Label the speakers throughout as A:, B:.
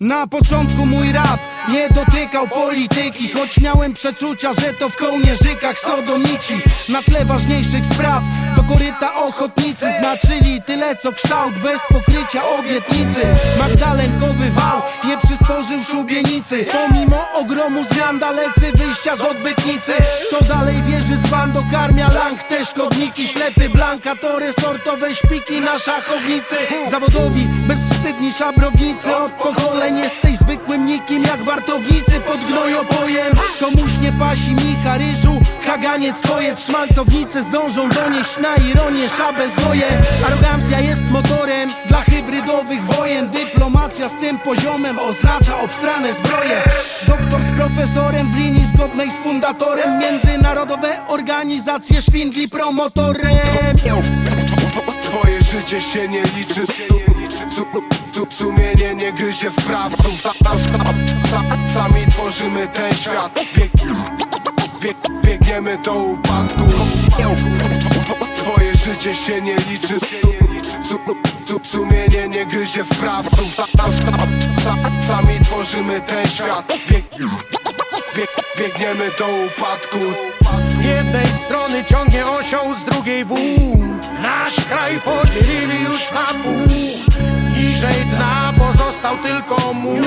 A: Na początku mój rap nie dotykał polityki Choć miałem przeczucia, że to w kołnierzykach sodomici Na tle ważniejszych spraw do koryta ochotnicy Znaczyli tyle co kształt bez pokrycia obietnicy. Magdalenkowy wał nie przysporzył szubienicy. Pomimo ogromu zmian dalecy wyjścia z odbytnicy. Co dalej wierzy dzban dokarmia lang Te szkodniki ślepy. Blanka to resortowe szpiki na szachownicy. Zawodowi bezwstydni szabrownicy. Od pokoleń jesteś zwykłym nikim jak wartownicy. Pod gnojopojem Komuś nie pasi Micha Ryżu Kaganiec, kojec, szmalcownicy zdążą donieść na ironię szabę zwoje. Arogancja jest motorem dla hybrydowych wojen. Dyplomacja z tym poziomem oznacza obsrane zbroje. Doktor z profesorem w linii zgodnej z fundatorem. Międzynarodowe organizacje szwindli promotorem.
B: Twoje życie się nie liczy. Su- su- Sumienie nie gryzie sprawców Sami tworzymy ten świat Biegniemy do upadku. Twoje życie się nie liczy. Su- su- Sumienie nie gryzie sprawców. Sami tworzymy ten świat. Bieg, bieg, Biegniemy do upadku.
C: Z jednej strony ciągnie osioł, z drugiej wół. Nasz kraj podzielili już na pół. Niżej dna pozostał tylko mur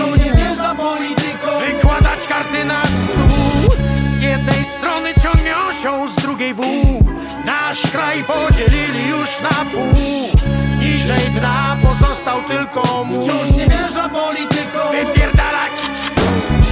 C: Niżej dna pozostał tylko mur
A: Wciąż nie wierza polityką
C: Wypierdalać.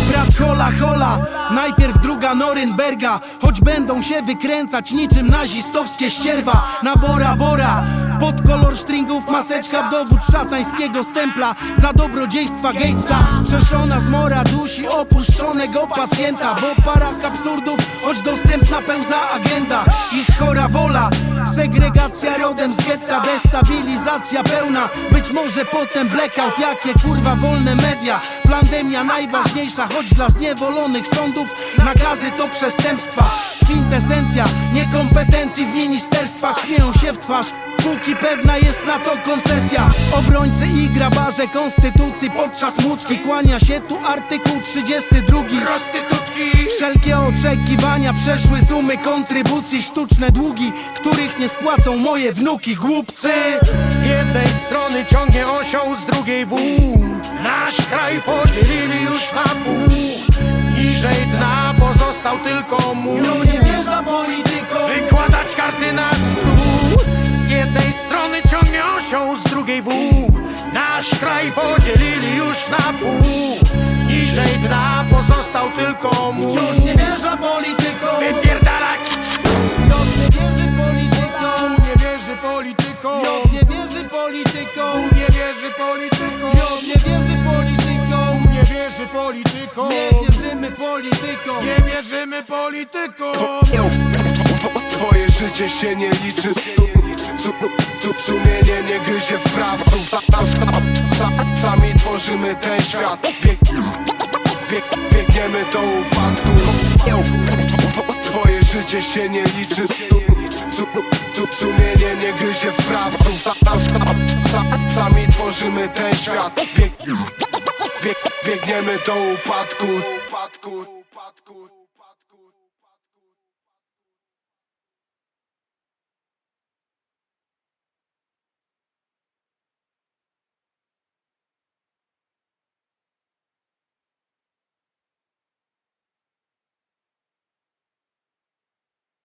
A: Brat hola hola, najpierw druga Norynberga Choć będą się wykręcać niczym nazistowskie ścierwa. Na Bora Bora pod kolor stringów maseczka w dowód szatańskiego stempla. Za dobrodziejstwa Gatesa Skrzeszona zmora dusi opuszczonego pacjenta. W oparach absurdów, choć dostępna pełza agenda. Ich chora wola Segregacja rodem z getta, destabilizacja pełna Być może potem blackout, jakie kurwa wolne media? Pandemia najważniejsza, choć dla zniewolonych sądów. Nakazy to przestępstwa Kwintesencja niekompetencji w ministerstwach. Śmieją się w twarz, póki pewna jest na to koncesja. Obrońcy i grabarze konstytucji podczas muczki Kłania się tu artykuł 32
C: prostytutki.
A: Wszelkie oczekiwania przeszły sumy kontrybucji Sztuczne długi, których nie spłacą moje wnuki Głupcy!
C: Z jednej strony ciągnie osioł, z drugiej wół Nasz kraj podzielili już na pół. Niżej dna pozostał tylko mur z drugiej wół Nasz kraj podzielili już na pół. Niżej dna pozostał tylko mur
A: Wciąż nie wierza polityką
C: Wypierdalać!
A: Jod nie wierzy polityką
C: Nie wierzy polityką
A: Jod nie wierzy polityką
C: Nie wierzy polityką
A: Jod nie wierzy polityką
C: Nie wierzy polityką
A: Nie wierzymy polityką
C: Nie wierzymy politykom.
B: Twoje życie się nie liczy Su- Sumienie nie gryzie sprawców Sami tworzymy ten świat. Bieg, bieg, Biegniemy do upadku. Twoje życie się nie liczy. Su- Sumienie nie gryzie sprawców Sami tworzymy ten świat. Bieg, bieg, Biegniemy do upadku